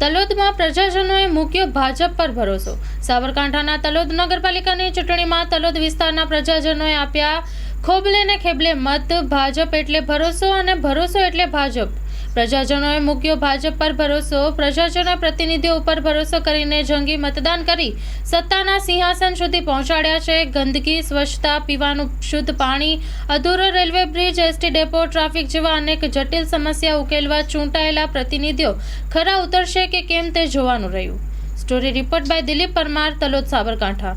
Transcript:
તલોદમાં પ્રજાજનોએ મૂક્યો ભાજપ પર ભરોસો. સાબરકાંઠાના તલોદ નગરપાલિકાની ચૂંટણીમાં તલોદ વિસ્તારના પ્રજાજનોએ આપ્યા ખોબલે ને ખેબલે મત. ભાજપ એટલે ભરોસો અને ભરોસો એટલે ભાજપ. પ્રજાજનોએ મૂક્યો ભાજપ પર ભરોસો. પ્રજાજનોએ પ્રતિનિધિઓ ઉપર ભરોસો કરીને જંગી મતદાન કરી સત્તાના સિંહાસન સુધી પહોંચાડ્યા છે. ગંદકી, સ્વચ્છતા, પીવાનું શુદ્ધ પાણી, અધૂરો railway bridge, ST depot, traffic જેવા અનેક જટિલ સમસ્યા ઉકેલવા ચૂંટાયેલા પ્રતિનિધિઓ ખરા ઉતરશે કે કેમ તે જોવાનું રહ્યું. Story report by Dilip Parmar, Talod Sabarkantha.